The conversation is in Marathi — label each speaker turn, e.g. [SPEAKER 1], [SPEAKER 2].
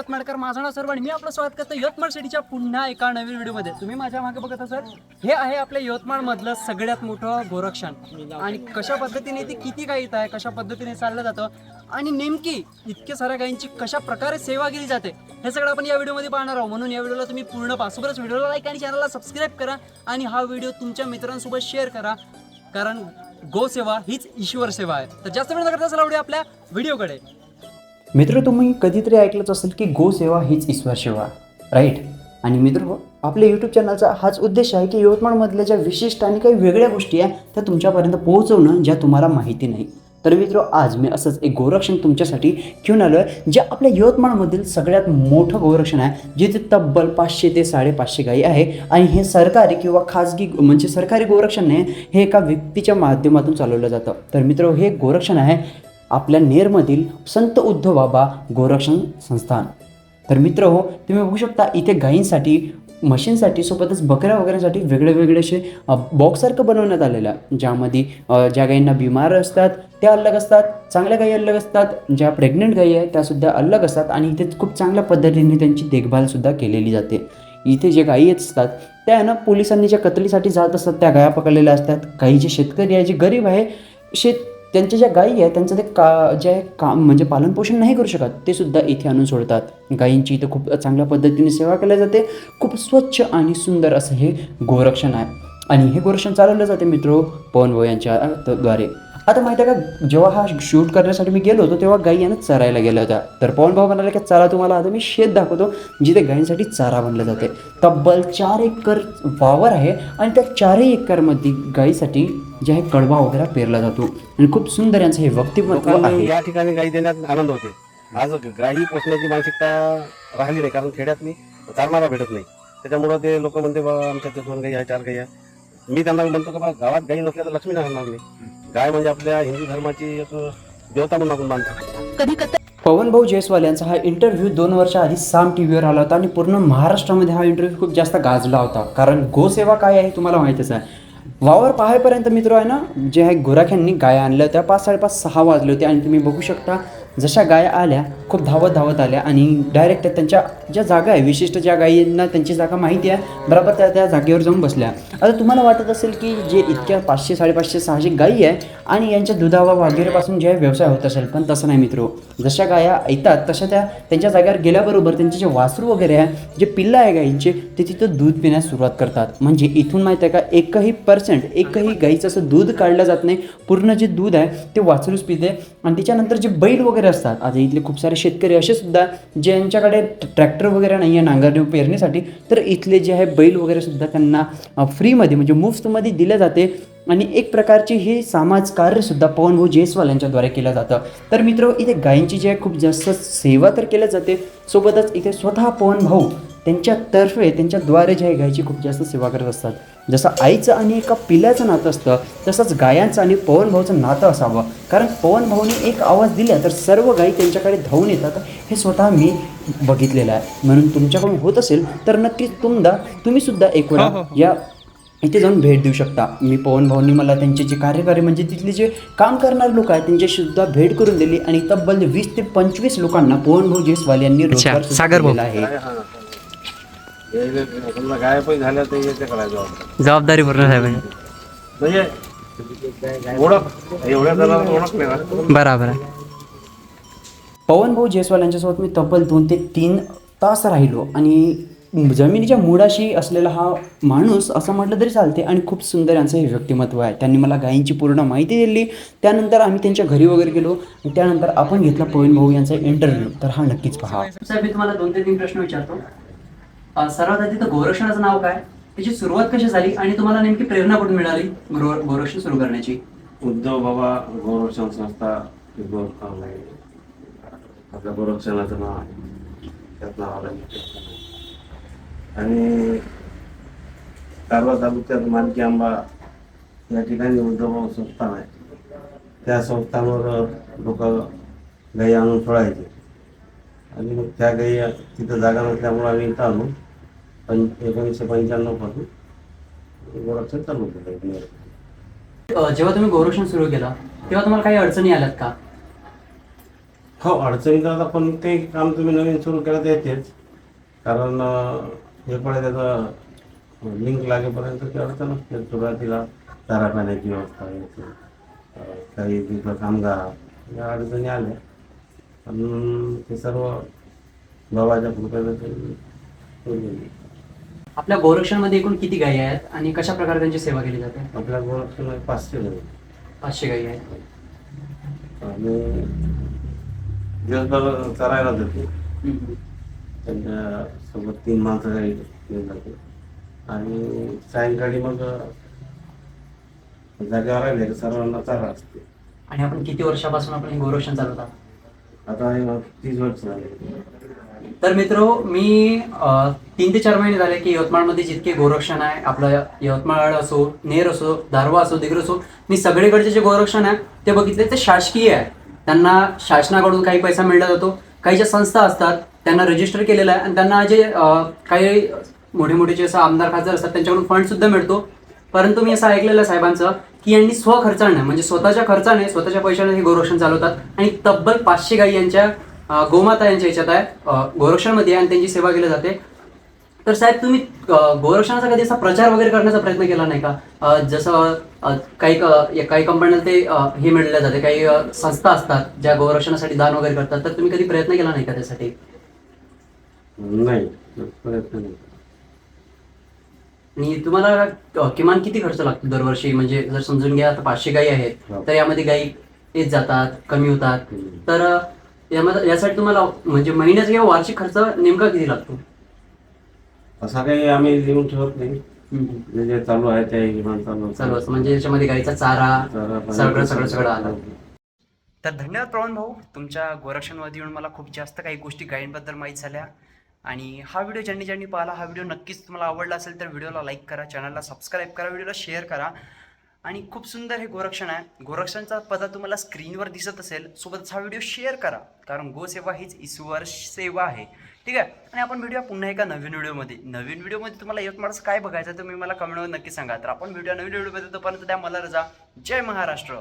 [SPEAKER 1] यवतमाळकर माझा नाव सर्व आणि मी आपलं स्वागत करतो यवतमाळ सिटीच्या पुन्हा एका नवीन व्हिडिओमध्ये. तुम्ही माझ्या मागे बघत असाल हे आहे आपल्या यवतमाळमधलं सगळ्यात मोठं गोरक्षण. आणि कशा पद्धतीने ते किती गाई येत आहे कशा पद्धतीने चाललं जातं आणि नेमकी इतक्या साऱ्या गायींची कशा प्रकारे सेवा केली जाते हे सगळं आपण या व्हिडिओमध्ये पाहणार आहोत. म्हणून या व्हिडिओला तुम्ही पूर्ण पासूनच व्हिडिओला लाईक आणि चॅनलला सबस्क्राईब करा आणि हा व्हिडिओ तुमच्या मित्रांसोबत शेअर करा. कारण गोसेवा हीच ईश्वर सेवा आहे. तर जास्त वेळ करता चला आपल्या व्हिडिओकडे.
[SPEAKER 2] मित्र तुम्ही कधीतरी ऐकलंच असेल की गोसेवा हीच ईश्वर सेवा राईट आणि मित्र हो आपल्या यूट्यूब चॅनलचा हाच उद्देश आहे की यवतमाळमधल्या ज्या विशिष्ट आणि काही वेगळ्या गोष्टी आहेत त्या तुमच्यापर्यंत पोहोचवणं ज्या तुम्हाला माहिती नाही. तर मित्र आज मी असंच एक गोरक्षण तुमच्यासाठी घेऊन आलो आहे जे आपल्या यवतमाळमधील सगळ्यात मोठं गोरक्षण आहे जिथे तब्बल पाचशे ते साडेपाचशे गायी आहे. आणि हे सरकारी किंवा खाजगी म्हणजे सरकारी गोरक्षण नाही हे एका व्यक्तीच्या माध्यमातून चालवलं जातं. तर मित्र हे गोरक्षण आहे आपल्या नेरमधील संत उद्धव बाबा गोरक्षण संस्थान. तर मित्र हो तुम्ही बघू शकता इथे गायींसाठी म्हशींसाठी सोबतच बकऱ्या वगैरेसाठी वेगळे वेगळे असे बॉक्ससारखं बनवण्यात आलेलं आहे. ज्यामध्ये ज्या गायींना बिमार असतात त्या अलग असतात चांगल्या गायी अलग असतात ज्या प्रेग्नंट गायी आहेत त्यासुद्धा अलग असतात आणि इथे खूप चांगल्या पद्धतीने त्यांची देखभालसुद्धा केलेली जाते. इथे जे गायी असतात त्या ना पोलिसांनी ज्या कतलीसाठी जात असतात त्या गाया पकडलेल्या असतात. काही जे शेतकरी आहे जे गरीब आहे शेत त्यांच्या ज्या गायी आहेत त्यांचं ते का जे आहे काम म्हणजे पालनपोषण नाही करू शकत ते सुद्धा इथे आणून सोडतात. गायींची इथं खूप चांगल्या पद्धतीने सेवा केली जाते. खूप स्वच्छ आणि सुंदर असं हे गोरक्षण आहे. आणि हे गोरक्षण चालवलं जाते मित्र पवन यांच्या द्वारे. आता माहिती आहे का जेव्हा हा शूट करण्यासाठी मी गेलो होतो तेव्हा गायी यांना चरायला गेल्या होत्या. तर पवन भाऊ म्हणाले की चला तुम्हाला आता मी शेत दाखवतो जिथे गायींसाठी चारा बनला जाते. तब्बल चार एकर वावर आहे आणि त्या चारही एकरमध्ये गायीसाठी जे आहे कडबा वगैरे पेरला जातो. आणि खूप सुंदर यांचं हे
[SPEAKER 3] लोकांना
[SPEAKER 2] आहे.
[SPEAKER 3] या ठिकाणी गाई देण्यात आनंद होते. आज गाई पोचण्याची मानसिकता राहिली नाही कारण खेड्यात मी चालणारा भेटत नाही. त्याच्यामुळं ते लोक म्हणते बाबा आमच्या दोन गाई आहे चार गाई आहे मी त्यांना म्हणतो का बा गावात गाई नसल्या तर लक्ष्मी राहणार नाही. गाय म्हणजे आपल्या हिंदू धर्माची एक देवता म्हणून आपण मानतो.
[SPEAKER 2] पवन भाऊ जयस्वाल यांचा हा इंटरव्ह्यू दोन वर्ष आधी साम टी व्हीवर आला होता आणि पूर्ण महाराष्ट्रामध्ये हा इंटरव्ह्यू खूप जास्त गाजला होता. कारण गोसेवा काय आहे तुम्हाला माहितीच आहे. वावर पाहायपर्यंत मित्र आहे ना जे आहे गोराख्यांनी गाया आणल्या होत्या. पाच साडेपाच सहा वाजले होते आणि तुम्ही बघू शकता जशा गाया आल्या खूप धावत धावत आल्या आणि डायरेक्ट त्यांच्या ज्या जागा आहे विशिष्ट ज्या गायींना त्यांची जागा माहिती आहे बरोबर त्या त्या जागेवर जाऊन बसल्या. आता तुम्हाला वाटत असेल की जे इतक्या पाचशे साडेपाचशे सहाशे गायी आहे आणि यांच्या दुधावा वगैरेपासून जे आहे व्यवसाय होत असेल पण तसं नाही मित्र. जशा गाया येतात तशा त्या त्यांच्या जागेवर गेल्याबरोबर त्यांचे जे वासरू वगैरे आहे जे पिल्लं आहे गायींचे ते तिथं दूध पिण्यास सुरुवात करतात. म्हणजे इथून माहिती आहे का एकही पर्सेंट एकही गाईचं असं दूध काढलं जात नाही. पूर्ण जे दूध आहे ते वासरूच पिते. आणि त्याच्यानंतर जे बैल वगैरे असतात. आता इथले खूप सारे शेतकरी असे सुद्धा ज्यांच्याकडे ट्रॅक्टर वगैरे नाही आहे नांगरणी पेरणीसाठी तर इथले जे आहे बैल वगैरे सुद्धा त्यांना फ्रीमध्ये म्हणजे मुफ्तमध्ये दिले जाते. आणि एक प्रकारची हे समाजकार्यसुद्धा पवन भाऊ जयस्वाल यांच्याद्वारे केलं जातं. तर मित्र इथे गायींची जी आहे खूप जास्त सेवा तर केल्या जाते. सोबतच इथे स्वतः पवन भाऊ त्यांच्यातर्फे त्यांच्याद्वारे जे आहे गायीची खूप जास्त सेवा करत असतात. जसं आईचं आणि एका पिल्याचं नातं असतं तसंच गायांचं आणि पवन भाऊचं नातं असावं. कारण पवन भाऊने एक आवाज दिला तर सर्व गायी त्यांच्याकडे धावून येतात. हे स्वतः मी बघितलेलं आहे. म्हणून तुमच्याकडून होत असेल तर नक्कीच तुमदा तुम्ही सुद्धा एक वेळा या इथे जाऊन भेट देऊ शकता. मी पवन भाऊंनी मला त्यांचे जे कार्यकारी म्हणजे तिथले जे काम करणारे लोक आहेत त्यांच्याशी सुद्धा भेट करून दिली. आणि तब्बल वीस ते पंचवीस लोकांना पवन भाऊ जयस्वाल यांनी रोजगार आहे.
[SPEAKER 3] झाल्या तर
[SPEAKER 1] जबाबदारी पूर्ण साहेब
[SPEAKER 3] म्हणजे ओळख एवढ्या जणांना ओळख नाही ना.
[SPEAKER 1] बराबर आहे.
[SPEAKER 2] पवन भाऊ जयस्वाल यांच्यासोबत मी तब्बल दोन ते तीन तास राहिलो आणि जमिनीच्या मुळाशी असलेला हा माणूस असं म्हटलं तरी चालते आणि खूप सुंदर यांचं हे व्यक्तिमत्व आहे. त्यांनी मला गायींची पूर्ण माहिती दिली. त्यानंतर आम्ही त्यांच्या घरी वगैरे गेलो त्यानंतर आपण घेतला पवन भाऊ यांचा इंटरव्ह्यू तर हा नक्कीच पहा. साहेब मी तुम्हाला दोन ते तीन प्रश्न विचारतो. सर्वात आधी तर गोरक्षणाचं नाव काय? त्याची सुरुवात कशी झाली आणि तुम्हाला नेमकी प्रेरणा कुठून मिळाली गोरक्षण सुरू करण्याची?
[SPEAKER 3] उद्धव बाबा गोरक्षण संस्था हे आहे आपल्या गोरक्षणाचं नाव आहे. त्यात नाव आलं आणि कारवा तालुक्यात मानकी आंबा या ठिकाणी उद्धव संस्थान आहे. त्या संस्थानवर लोक गाई आणून सोडायचे. आणि मग त्या गाई तिथं जागा नसल्यामुळे आम्ही इथं आणून पं एकोणीसशे पंच्याण्णवपासून गोरक्षण चालू केलं
[SPEAKER 2] जेव्हा तुम्ही गोरक्षण सुरू केलं तेव्हा तुम्हाला काही अडचणी आल्यात का?
[SPEAKER 3] हो अडचणी तर आता कोणते काम तुम्ही नवीन सुरू केलं तर येतेच कारण हे पण त्याचं लिंक लागेपर्यंत ते अडचण असते. सुरुवातीला चारा पाण्याची व्यवस्था अं, काही तिथं कामगार या अडचणी आल्या. पण ते सर्व बाबाच्या कृपेनं ते.
[SPEAKER 2] आपल्या गोरक्षणमध्ये एकूण किती गायी आहेत आणि कशा प्रकारे त्यांची सेवा केली जाते?
[SPEAKER 3] आपल्या गोरक्षण पाचशे जण
[SPEAKER 2] पाचशे गायी आहेत.
[SPEAKER 3] आणि दिवसभर चरायला जाते.
[SPEAKER 2] हम्म.
[SPEAKER 3] त्यांच्यासोबत तीन माणसं काही घेऊन जाते. आणि सायंकाळी मग जागेवर राहिले की सर्वांना चारा असते.
[SPEAKER 2] आणि आपण किती वर्षापासून आपण हे गोरक्षण चालवतात
[SPEAKER 3] आता हे मग तीस वर्ष झाले.
[SPEAKER 2] तर मित्र मी तीन ते चार महिने झाले की यवतमाळमध्ये जितके गोरक्षण आहे आपलं यवतमाळ असो नेर असो दारवा असो दिग्र असो मी सगळीकडचे जे गोरक्षण आहे ते बघितले ते शासकीय आहे. त्यांना शासनाकडून काही पैसा मिळला जातो काही ज्या संस्था असतात त्यांना रजिस्टर केलेलं आहे आणि त्यांना जे काही मोठे मोठे जे असं आमदार खासदार असतात त्यांच्याकडून फंड सुद्धा मिळतो. परंतु मी असं ऐकलेलं आहे साहेबांचं की यांनी स्वखर्चाने म्हणजे स्वतःच्या खर्चाने स्वतःच्या पैशाने हे गोरक्षण चालवतात आणि तब्बल पाचशे गाई यांच्या गोमाता यांच्या ह्याच्यात आहे. गोरक्षणमध्ये आणि त्यांची सेवा केली जाते. तर साहेब तुम्ही गोरक्षणाचा कधी असा प्रचार वगैरे करण्याचा प्रयत्न केला नाही का? जसं काही काही कंपन्यांना ते हे मिळले जाते काही संस्था असतात ज्या गोरक्षणासाठी दान वगैरे करतात. तर तुम्ही कधी प्रयत्न केला नाही का त्यासाठी?
[SPEAKER 3] नाही प्रयत्न नाही.
[SPEAKER 2] आणि तुम्हाला किमान किती खर्च लागतो दरवर्षी? म्हणजे जर समजून घ्या आता पाचशे गायी आहेत
[SPEAKER 3] हो.
[SPEAKER 2] तर यामध्ये गायी येत जातात कमी होतात. तर यामध्ये यासाठी तुम्हाला म्हणजे महिन्याचा किंवा वार्षिक खर्च नेमका किती लागतो?
[SPEAKER 3] असा काही आम्ही लिहून ठेवत नाही. जे जे चालू आहे ते किमान चालू
[SPEAKER 2] चालू असतं. म्हणजे याच्यामध्ये गाईचा चारा
[SPEAKER 3] चारा
[SPEAKER 2] सगळं सगळं सगळं. आलं. तर धन्यवाद प्रवीण भाऊ. तुमच्या गोरक्षणमध्ये येऊन मला खूप जास्त काही गोष्टी गायींबद्दल माहीत झाल्या. आणि हा व्हिडिओ ज्यांनी ज्यांनी पाहिला हा व्हिडिओ नक्कीच तुम्हाला आवडला असेल तर व्हिडिओला लाईक करा चॅनलला सबस्क्राईब करा व्हिडिओला शेअर करा. आणि खूप सुंदर हे गोरक्षण आहे. गोरक्षणचा पदा तुम्हाला स्क्रीनवर दिसत असेल सोबतच हा व्हिडिओ शेअर करा. कारण गोसेवा हीच ईश्वर सेवा आहे. ठीक आहे? आणि आपण व्हिडिओ पुन्हा एका नवीन व्हिडिओमध्ये. नवीन व्हिडिओमध्ये तुम्हाला यवतमाळचं काय बघायचं तुम्ही मला कमेंटवर नक्की सांगा. तर आपण व्हिडिओ नवीन व्हिडिओमध्ये. तोपर्यंत द्या मला रजा. जय महाराष्ट्र.